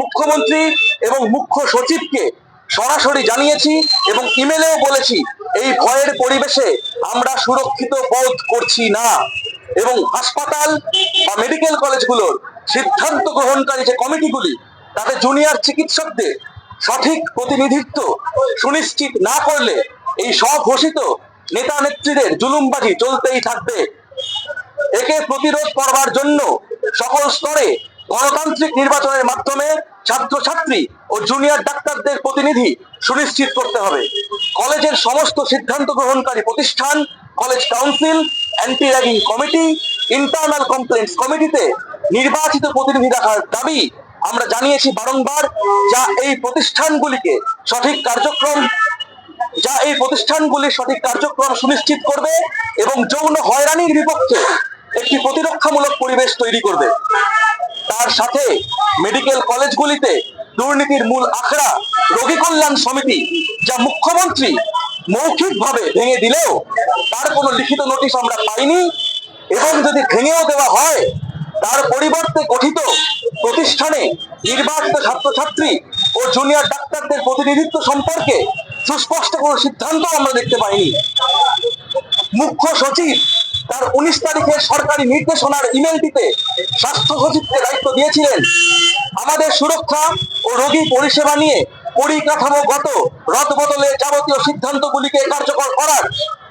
মুখ্যমন্ত্রী এবং মুখ্য সচিবকে সরাসরি জানিয়েছি এবং ইমেলেও বলেছি, এই ভয়ের পরিবেশে আমরা সুরক্ষিত বোধ করছি না। এবং হাসপাতাল বা মেডিকেল কলেজগুলোর সিদ্ধান্ত গ্রহণকারী যে কমিটিগুলি তাতে জুনিয়র চিকিৎসকদের সঠিক প্রতিনিধিত্ব সুনিশ্চিত না করলে এই স্বঘোষিত নেতা নেত্রীদের জুলুমবাজি চলতেই থাকবে। একে প্রতিরোধ করবার জন্য সকল স্তরে গণতান্ত্রিক নির্বাচনের মাধ্যমে ছাত্রছাত্রী ও জুনিয়র ডাক্তারদের প্রতিনিধি সুনিশ্চিত করতে হবে। কলেজের সমস্ত সিদ্ধান্ত গ্রহণকারী প্রতিষ্ঠান, college council anti ragging committee internal complaints কমিটিতে নির্বাচিত প্রতিনিধি রাখার দাবি আমরা জানিয়েছি বারংবার, যা এই প্রতিষ্ঠানগুলিকে সঠিক কার্যক্রম, যা এই প্রতিষ্ঠানগুলির সঠিক কার্যক্রম সুনিশ্চিত করবে এবং যৌন হয়রানির বিপক্ষে একটি প্রতিরক্ষামূলক পরিবেশ তৈরি করবে। তার সাথে মেডিকেল কলেজগুলিতে দুর্নীতির মূল আখড়া রোগী কল্যাণ সমিতি, যা মুখ্যমন্ত্রী মৌখিকভাবে ভেঙে দিলেও তার কোনো লিখিত নোটিশ আমরা পাইনি এবং যদি ভেঙেও দেওয়া হয়, তার পরিবর্তে গঠিত প্রতিষ্ঠানে নির্বাচিত ছাত্রছাত্রী ও জুনিয়র ডাক্তারদের প্রতিনিধিত্ব সম্পর্কে সুস্পষ্ট কোনো সিদ্ধান্ত আমরা দেখতে পাইনি। মুখ্য সচিব তার উনিশ তারিখের সরকারি নির্দেশনার ইমেলটিতে স্বাস্থ্য সচিবকে দায়িত্ব দিয়েছিলেন। আমাদের সুরক্ষা ও রোগী পরিষেবা নিয়ে পরিকাঠামোগত রদবদলের যাবতীয় সিদ্ধান্তগুলিকে কার্যকর করার,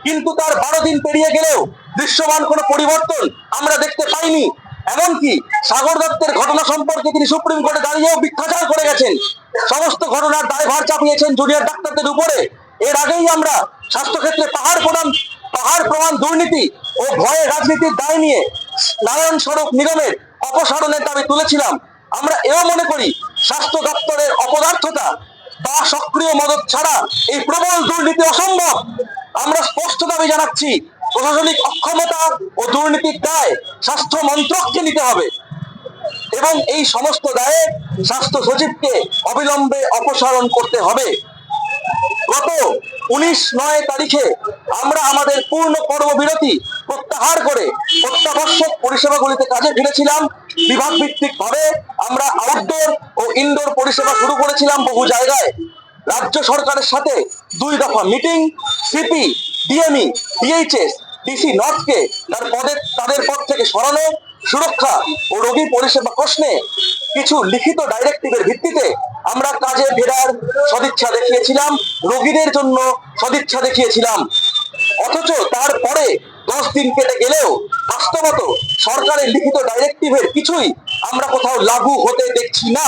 কিন্তু তার বারো দিন পেরিয়ে গেলেও দৃশ্যমান কোনো পরিবর্তন আমরা দেখতে পাইনি। এমনকি সাগর দত্তের ঘটনা সম্পর্কে তিনি সুপ্রিম কোর্টে দাঁড়িয়েও মিথ্যাচার করে গেছেন। সমস্ত ঘটনার দায়ভার চাপিয়েছেন জুনিয়র ডাক্তারদের উপরে। এর আগেই আমরা স্বাস্থ্যক্ষেত্রে পাহাড় প্রদান, পাহাড় প্রমাণ দুর্নীতি ও ভয়ে রাজনীতির দায় নিয়ে নারায়ণ সড়ক নিগমের অপসারণের দাবি তুলেছিলাম। আমরা এও মনে করি স্বাস্থ্য দপ্তরের অপদার্থতা বা সক্রিয় মদত ছাড়া এই প্রবল দুর্নীতি অসম্ভব। আমরা স্পষ্ট দাবি জানাচ্ছি, প্রশাসনিক অক্ষমতা ও দুর্নীতির দায় স্বাস্থ্য মন্ত্রককে নিতে হবে এবং এই সমস্ত দায়ে স্বাস্থ্য সচিবকে অবিলম্বে অপসারণ করতে হবে। গত উনিশ নয় তারিখে আমরা আমাদের পূর্ণ কর্মবিরতি প্রত্যাহার করে অত্যাবশ্যক পরিষেবাগুলিতে কাজে ফিরেছিলাম। বিভাগ ভিত্তিক ভাবে আমরা আউটডোর ও ইনডোর পরিষেবা শুরু করেছিলাম বহু জায়গায়। রাজ্য সরকারের সাথে দুই দফা meeting CP DME DHS DC নর্থকে তার পদে তাদের পদ থেকে সরানো সুরক্ষা ও রোগী পরিষেবা প্রশ্নে কিছু লিখিত ডাইরেক্টিভের ভিত্তিতে আমরা কাজে ফেরার সদিচ্ছা দেখিয়েছিলাম, রোগীদের জন্য সদিচ্ছা দেখিয়েছিলাম। অথচ তারপরে দশ দিন কেটে গেলেও বাস্তবত সরকারের লিখিত ডাইরেক্টিভের কিছুই আমরা কোথাও লাগু হতে দেখছি না।